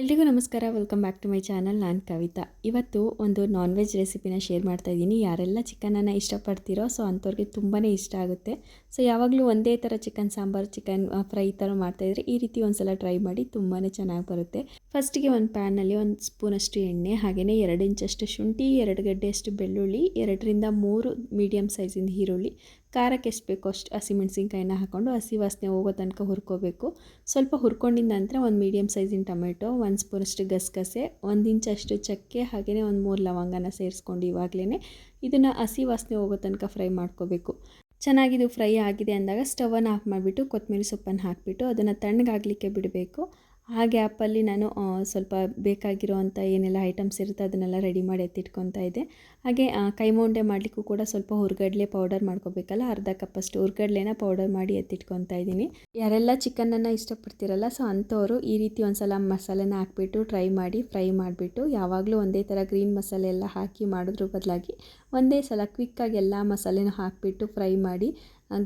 ಎಲ್ರಿಗೂ ನಮಸ್ಕಾರ. Welcome back to my channel ನಾನು ಕವಿತಾ. ಇವತ್ತು ಒಂದು ನಾನ್ ವೆಜ್ ರೆಸಿಪಿನ ಶೇರ್ ಮಾಡ್ತಾ ಇದ್ದೀನಿ. ಯಾರೆಲ್ಲ ಚಿಕನನ್ನು ಇಷ್ಟಪಡ್ತೀರೋ ಸೊ ಅಂಥವ್ರಿಗೆ ತುಂಬಾ ಇಷ್ಟ ಆಗುತ್ತೆ. ಸೊ ಯಾವಾಗಲೂ ಒಂದೇ ಥರ ಚಿಕನ್ ಸಾಂಬಾರು ಚಿಕನ್ ಫ್ರೈ ಈ ಥರ ಮಾಡ್ತಾಯಿದ್ರೆ ಈ ರೀತಿ ಒಂದು ಸಲ ಟ್ರೈ ಮಾಡಿ ತುಂಬಾ ಚೆನ್ನಾಗಿ ಬರುತ್ತೆ. ಫಸ್ಟಿಗೆ ಒಂದು ಪ್ಯಾನಲ್ಲಿ ಒಂದು ಸ್ಪೂನಷ್ಟು ಎಣ್ಣೆ ಹಾಗೆಯೇ ಎರಡು ಇಂಚಷ್ಟು ಶುಂಠಿ, ಎರಡು ಗಡ್ಡೆಯಷ್ಟು ಬೆಳ್ಳುಳ್ಳಿ, ಎರಡರಿಂದ ಮೂರು ಮೀಡಿಯಮ್ ಸೈಜಿಂದ ಈರುಳ್ಳಿ ಖಾರಕ್ಕೆ ಎಷ್ಟು ಬೇಕೋ ಅಷ್ಟು ಹಸಿಮೆಣ್ಸಿನ್ಕಾಯಿನ ಹಾಕ್ಕೊಂಡು ಹಸಿ ವಾಸನೆ ಹೋಗೋ ತನಕ ಹುರ್ಕೋಬೇಕು. ಸ್ವಲ್ಪ ಹುರ್ಕೊಂಡಿದ್ದ ನಂತರ ಒಂದು ಮೀಡಿಯಮ್ ಸೈಜಿನ ಟೊಮೆಟೊ, ಒಂದು ಸ್ಪೂನಷ್ಟು ಗಸಗಸೆ, ಒಂದು ಇಂಚಷ್ಟು ಚಕ್ಕೆ ಹಾಗೆಯೇ ಒಂದು ಮೂರು ಲವಂಗನ ಸೇರಿಸ್ಕೊಂಡು ಇವಾಗಲೇ ಇದನ್ನು ಹಸಿ ವಾಸನೆ ಹೋಗೋ ತನಕ ಫ್ರೈ ಮಾಡ್ಕೋಬೇಕು. ಚೆನ್ನಾಗಿದು ಫ್ರೈ ಆಗಿದೆ ಅಂದಾಗ ಸ್ಟವನ್ನು ಆಫ್ ಮಾಡಿಬಿಟ್ಟು ಕೊತ್ತಂಬರಿ ಸೊಪ್ಪನ್ನು ಹಾಕಿಬಿಟ್ಟು ಅದನ್ನು ತಣ್ಣಗಾಗಲಿಕ್ಕೆ ಬಿಡಬೇಕು. ಆ ಗ್ಯಾಪಲ್ಲಿ ನಾನು ಸ್ವಲ್ಪ ಬೇಕಾಗಿರೋವಂಥ ಏನೆಲ್ಲ ಐಟಮ್ಸ್ ಇರುತ್ತೆ ಅದನ್ನೆಲ್ಲ ರೆಡಿ ಮಾಡಿ ಎತ್ತಿಟ್ಕೊತಾ ಇದ್ದೆ. ಹಾಗೆ ಕೈ ಉಂಡೆ ಮಾಡಲಿಕ್ಕೂ ಕೂಡ ಸ್ವಲ್ಪ ಹುರ್ಗಡ್ಲೆ ಪೌಡರ್ ಮಾಡ್ಕೋಬೇಕಲ್ಲ, ಅರ್ಧ ಕಪ್ಪಷ್ಟು ಹುರ್ಗಡ್ಲೆನ ಪೌಡರ್ ಮಾಡಿ ಎತ್ತಿಟ್ಕೊತಾ ಇದ್ದೀನಿ. ಯಾರೆಲ್ಲ ಚಿಕನನ್ನು ಇಷ್ಟಪಡ್ತಿರಲ್ಲ ಸೊ ಅಂಥವರು ಈ ರೀತಿ ಒಂದು ಸಲ ಮಸಾಲೆನ ಹಾಕ್ಬಿಟ್ಟು ಟ್ರೈ ಮಾಡಿ ಫ್ರೈ ಮಾಡಿಬಿಟ್ಟು ಯಾವಾಗಲೂ ಒಂದೇ ಥರ ಗ್ರೀನ್ ಮಸಾಲೆ ಎಲ್ಲ ಹಾಕಿ ಮಾಡೋದ್ರ ಬದಲಾಗಿ ಒಂದೇ ಸಲ ಕ್ವಿಕ್ಕಾಗಿ ಎಲ್ಲ ಮಸಾಲೆನೂ ಹಾಕಿಬಿಟ್ಟು ಫ್ರೈ ಮಾಡಿ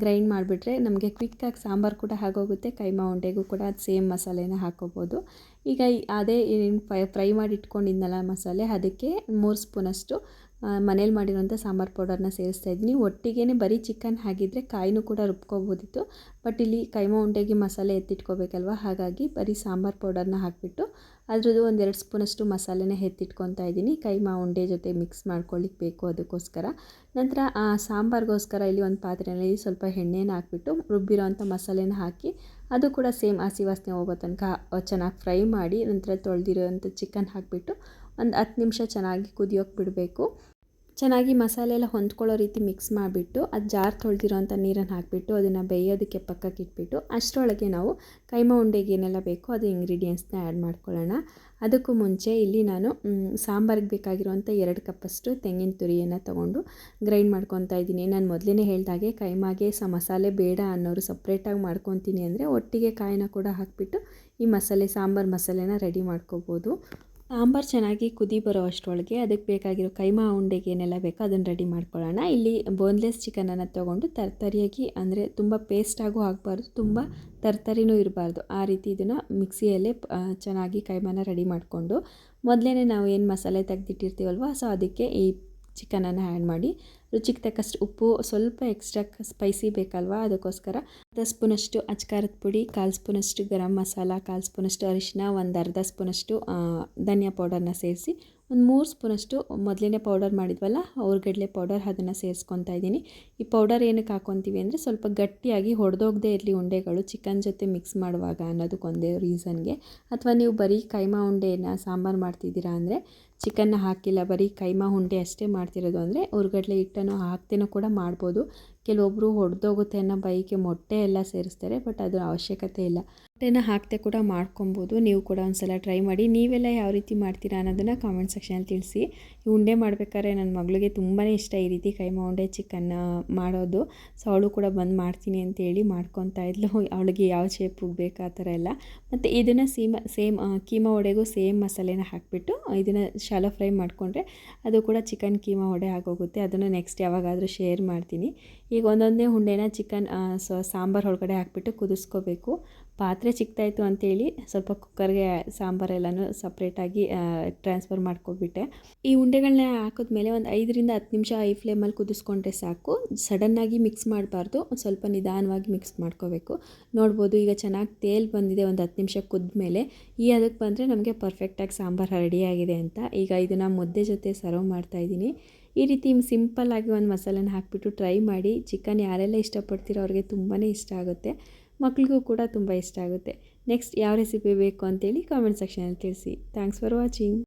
ಗ್ರೈಂಡ್ ಮಾಡಿಬಿಟ್ರೆ ನಮಗೆ ಕ್ವಿಕ್ಕಾಗಿ ಸಾಂಬಾರು ಕೂಡ ಆಗೋಗುತ್ತೆ, ಕೈಮಾ ಉಂಡೆಗೂ ಕೂಡ ಅದು ಸೇಮ್ ಮಸಾಲೆನ ಹಾಕೋಬೋದು. ಈಗ ಅದೇ ಫ್ರೈ ಮಾಡಿ ಇಟ್ಕೊಂಡಿದ್ನಲ್ಲ ಮಸಾಲೆ, ಅದಕ್ಕೆ ಮೂರು ಸ್ಪೂನಷ್ಟು ಮನೇಲಿ ಮಾಡಿರೋಂಥ ಸಾಂಬಾರು ಪೌಡರ್ನ ಸೇರಿಸ್ತಾ ಇದ್ದೀನಿ ಒಟ್ಟಿಗೆ ಬರೀ ಚಿಕನ್ ಹಾಗಿದ್ರೆ ಕಾಯಿನೂ ಕೂಡ ರುಬ್ಕೋಬೋದಿತ್ತು. ಬಟ್ ಇಲ್ಲಿ ಕೈಮಾ ಉಂಡೆಗೆ ಮಸಾಲೆ ಎತ್ತಿಟ್ಕೋಬೇಕಲ್ವ? ಹಾಗಾಗಿ ಬರೀ ಸಾಂಬಾರು ಪೌಡರ್ನ ಹಾಕಿಬಿಟ್ಟು ಅದ್ರದ್ದು ಒಂದೆರಡು ಸ್ಪೂನಷ್ಟು ಮಸಾಲೆನ ಎತ್ತಿಟ್ಕೊತಾ ಇದ್ದೀನಿ. ಕೈಮಾ ಉಂಡೆ ಜೊತೆ ಮಿಕ್ಸ್ ಮಾಡ್ಕೊಳ್ಳಿಕ್ಕೆ ಬೇಕು ಅದಕ್ಕೋಸ್ಕರ. ನಂತರ ಆ ಸಾಂಬಾರಿಗೋಸ್ಕರ ಇಲ್ಲಿ ಒಂದು ಪಾತ್ರೆಯಲ್ಲಿ ಸ್ವಲ್ಪ ಎಣ್ಣೆನ ಹಾಕಿಬಿಟ್ಟು ರುಬ್ಬಿರೋ ಅಂಥ ಮಸಾಲೆನ ಹಾಕಿ ಅದು ಕೂಡ ಸೇಮ್ ಹಸಿ ವಾಸನೆ ಹೋಗೋ ತನಕ ಚೆನ್ನಾಗಿ ಫ್ರೈ ಮಾಡಿ ನಂತರ ತೊಳೆದಿರೋವಂಥ ಚಿಕನ್ ಹಾಕಿಬಿಟ್ಟು ಒಂದು ಹತ್ತು ನಿಮಿಷ ಚೆನ್ನಾಗಿ ಕುದಿಯೋಕೆ ಬಿಡಬೇಕು. ಚೆನ್ನಾಗಿ ಮಸಾಲೆ ಎಲ್ಲ ಹೊಂದ್ಕೊಳ್ಳೋ ರೀತಿ ಮಿಕ್ಸ್ ಮಾಡಿಬಿಟ್ಟು ಅದು ಜಾರ್ ತೊಳೆದಿರೋಂಥ ನೀರನ್ನು ಹಾಕಿಬಿಟ್ಟು ಅದನ್ನು ಬೇಯೋದಕ್ಕೆ ಪಕ್ಕಕ್ಕೆ ಇಟ್ಬಿಟ್ಟು ಅಷ್ಟರೊಳಗೆ ನಾವು ಕೈಮ ಉಂಡೆಗೆ ಏನೆಲ್ಲ ಬೇಕೋ ಅದು ಇಂಗ್ರೀಡಿಯೆಂಟ್ಸ್ನ ಆ್ಯಡ್ ಮಾಡ್ಕೊಳ್ಳೋಣ. ಅದಕ್ಕೂ ಮುಂಚೆ ಇಲ್ಲಿ ನಾನು ಸಾಂಬಾರಿಗೆ ಬೇಕಾಗಿರುವಂಥ ಎರಡು ಕಪ್ಪಷ್ಟು ತೆಂಗಿನ ತುರಿಯನ್ನು ತೊಗೊಂಡು ಗ್ರೈಂಡ್ ಮಾಡ್ಕೊತಾ ಇದ್ದೀನಿ. ನಾನು ಮೊದಲೇ ಹೇಳಿದಾಗೆ ಕೈಮಾಗೆ ಸ ಮಸಾಲೆ ಬೇಡ ಅನ್ನೋರು ಸಪ್ರೇಟಾಗಿ ಮಾಡ್ಕೊತೀನಿ ಅಂದರೆ ಒಟ್ಟಿಗೆ ಕಾಯಿನ ಕೂಡ ಹಾಕಿಬಿಟ್ಟು ಈ ಮಸಾಲೆ, ಸಾಂಬಾರು ಮಸಾಲೆನ ರೆಡಿ ಮಾಡ್ಕೋಬೋದು. ಸಾಂಬಾರು ಚೆನ್ನಾಗಿ ಕುದಿ ಬರೋ ಅಷ್ಟರೊಳಗೆ ಅದಕ್ಕೆ ಬೇಕಾಗಿರೋ ಕೈಮಾ ಉಂಡೆಗೆ ಏನೆಲ್ಲ ಬೇಕೋ ಅದನ್ನು ರೆಡಿ ಮಾಡ್ಕೊಳ್ಳೋಣ. ಇಲ್ಲಿ ಬೋನ್ಲೆಸ್ ಚಿಕನನ್ನು ತೊಗೊಂಡು ತರ್ತರಿಯಾಗಿ, ಅಂದರೆ ತುಂಬ ಪೇಸ್ಟಾಗೂ ಆಗಬಾರ್ದು, ತುಂಬ ತರ್ತರಿನೂ ಇರಬಾರ್ದು. ಆ ರೀತಿ ಇದನ್ನು ಮಿಕ್ಸಿಯಲ್ಲೇ ಚೆನ್ನಾಗಿ ಕೈಮಾನ ರೆಡಿ ಮಾಡಿಕೊಂಡು ಮೊದಲೇ ನಾವು ಏನು ಮಸಾಲೆ ತೆಗೆದಿಟ್ಟಿರ್ತೀವಲ್ವ ಸೊ ಅದಕ್ಕೆ ಈ ಚಿಕನನ್ನು ಆ್ಯಡ್ ಮಾಡಿ, ರುಚಿಗೆ ತಕ್ಕಷ್ಟು ಉಪ್ಪು, ಸ್ವಲ್ಪ ಎಕ್ಸ್ಟ್ರಾ ಸ್ಪೈಸಿ ಬೇಕಲ್ವಾ ಅದಕ್ಕೋಸ್ಕರ ಅರ್ಧ ಸ್ಪೂನಷ್ಟು ಅಚ್ಕಾರದ ಪುಡಿ, ಕಾಲು ಸ್ಪೂನಷ್ಟು ಗರಂ ಮಸಾಲ, ಕಾಲು ಸ್ಪೂನಷ್ಟು ಅರಿಶಿನ ಒಂದು ಅರ್ಧ ಸ್ಪೂನಷ್ಟು ಧನಿಯಾ ಪೌಡರ್ನ ಸೇರಿಸಿ, ಒಂದು ಮೂರು ಸ್ಪೂನಷ್ಟು ಮೊದಲನೇ ಪೌಡರ್ ಮಾಡಿದ್ವಲ್ಲ ಅವ್ರಗಡ್ಲೆ ಪೌಡರ್ ಅದನ್ನು ಸೇರಿಸ್ಕೊತಾ ಇದ್ದೀನಿ. ಈ ಪೌಡರ್ ಏನಕ್ಕೆ ಹಾಕ್ಕೊತೀವಿ ಅಂದರೆ ಸ್ವಲ್ಪ ಗಟ್ಟಿಯಾಗಿ ಹೊಡೆದೋಗದೆ ಇರಲಿ ಉಂಡೆಗಳು ಚಿಕನ್ ಜೊತೆ ಮಿಕ್ಸ್ ಮಾಡುವಾಗ ಅನ್ನೋದಕ್ಕೊಂದೇ ರೀಸನ್ಗೆ ಅಥವಾ ನೀವು ಬರೀ ಕೈಮಾ ಉಂಡೆನ ಸಾಂಬಾರು ಮಾಡ್ತಿದ್ದೀರಾ ಅಂದರೆ ಚಿಕನ್ನ ಹಾಕಿಲ್ಲ, ಬರೀ ಕೈಮಾ ಉಂಡೆ ಅಷ್ಟೇ ಮಾಡ್ತಿರೋದು. ಅಂದರೆ ಉರ್ಗಡ್ಲೆ ಹಿಟ್ಟನ್ನು ಹಾಕ್ತೇನೂ ಕೂಡ ಮಾಡ್ಬೋದು. ಕೆಲವೊಬ್ಬರು ಹೊಡೆದೋಗುತ್ತೆ ಅನ್ನೋ ಬೈಕೆ ಮೊಟ್ಟೆ ಎಲ್ಲ ಸೇರಿಸ್ತಾರೆ, ಬಟ್ ಅದರ ಅವಶ್ಯಕತೆ ಇಲ್ಲ. ಮೊಟ್ಟೆನ ಹಾಕ್ತೆ ಕೂಡ ಮಾಡ್ಕೊಬೋದು. ನೀವು ಕೂಡ ಒಂದು ಸಲ ಟ್ರೈ ಮಾಡಿ. ನೀವೆಲ್ಲ ಯಾವ ರೀತಿ ಮಾಡ್ತೀರಾ ಅನ್ನೋದನ್ನು ಕಾಮೆಂಟ್ ಸೆಕ್ಷನಲ್ಲಿ ತಿಳಿಸಿ. ಉಂಡೆ ಮಾಡಬೇಕಾದ್ರೆ ನನ್ನ ಮಗಳಿಗೆ ತುಂಬಾ ಇಷ್ಟ ಈ ರೀತಿ ಕೈಮಾ ಉಂಡೆ ಚಿಕನ್ನ ಮಾಡೋದು. ಸೊ ಅವಳು ಕೂಡ ಬಂದು ಮಾಡ್ತೀನಿ ಅಂತೇಳಿ ಮಾಡ್ಕೊತಾ ಇದ್ಲು. ಅವಳಿಗೆ ಯಾವ ಶೇಪ್ ಬೇಕು ಆ ಥರ ಎಲ್ಲ. ಮತ್ತು ಇದನ್ನು ಸೀಮ, ಸೇಮ್ ಕೀಮಾ ಒಡೆಗೂ ಸೇಮ್ ಮಸಾಲೆನ ಹಾಕಿಬಿಟ್ಟು ಇದನ್ನು ಶಾಲೋ ಫ್ರೈ ಮಾಡಿಕೊಂಡ್ರೆ ಅದು ಕೂಡ ಚಿಕನ್ ಕೀಮಾ ವಡೆ ಆಗೋಗುತ್ತೆ. ಅದನ್ನು ನೆಕ್ಸ್ಟ್ ಯಾವಾಗಾದರೂ ಶೇರ್ ಮಾಡ್ತೀನಿ. ಈಗ ಒಂದೊಂದೇ ಉಂಡೆನ ಚಿಕನ್ ಸಾಂಬಾರು ಒಳಗಡೆ ಹಾಕ್ಬಿಟ್ಟು ಕುದಿಸ್ಕೋಬೇಕು. ಪಾತ್ರೆ ಚಿಕ್ತಾಯಿತು ಅಂತೇಳಿ ಸ್ವಲ್ಪ ಕುಕ್ಕರ್ಗೆ ಸಾಂಬಾರೆಲ್ಲನೂ ಸಪ್ರೇಟಾಗಿ ಟ್ರಾನ್ಸ್ಫರ್ ಮಾಡ್ಕೊಬಿಟ್ಟೆ ಈ ಉಂಡೆಗಳನ್ನ ಹಾಕಿದ್ಮೇಲೆ ಒಂದು ಐದರಿಂದ ಹತ್ತು ನಿಮಿಷ ಐ ಫ್ಲೇಮಲ್ಲಿ ಕುದಿಸ್ಕೊಂಡ್ರೆ ಸಾಕು. ಸಡನ್ನಾಗಿ ಮಿಕ್ಸ್ ಮಾಡಬಾರ್ದು. ಸ್ವಲ್ಪ ನಿಧಾನವಾಗಿ ಮಿಕ್ಸ್ ಮಾಡ್ಕೋಬೇಕು. ನೋಡ್ಬೋದು ಈಗ ಚೆನ್ನಾಗಿ ತೇಲ್ ಬಂದಿದೆ ಒಂದು ಹತ್ತು ನಿಮಿಷ ಕುದ್ಮೇಲೆ ಈ ಅದಕ್ಕೆ ಬಂದರೆ ನಮಗೆ ಪರ್ಫೆಕ್ಟಾಗಿ ಸಾಂಬಾರು ರೆಡಿಯಾಗಿದೆ ಅಂತ. ಈಗ ಇದನ್ನು ಮುದ್ದೆ ಜೊತೆ ಸರ್ವ್ ಮಾಡ್ತಾಯಿದ್ದೀನಿ ಈ ರೀತಿ ಸಿಂಪಲ್ಲಾಗಿ ಒಂದು ಮಸಾಲೆನ ಹಾಕಿಬಿಟ್ಟು ಟ್ರೈ ಮಾಡಿ. ಚಿಕನ್ ಯಾರೆಲ್ಲ ಇಷ್ಟಪಡ್ತೀರೋ ಅವ್ರಿಗೆ ತುಂಬಾ ಇಷ್ಟ ಆಗುತ್ತೆ. ಮಕ್ಳಿಗೂ ಕೂಡ ತುಂಬ ಇಷ್ಟ ಆಗುತ್ತೆ. ನೆಕ್ಸ್ಟ್ ಯಾವ ರೆಸಿಪಿ ಬೇಕು ಅಂತೇಳಿ ಕಾಮೆಂಟ್ ಸೆಕ್ಷನಲ್ಲಿ ತಿಳಿಸಿ. Thanks for watching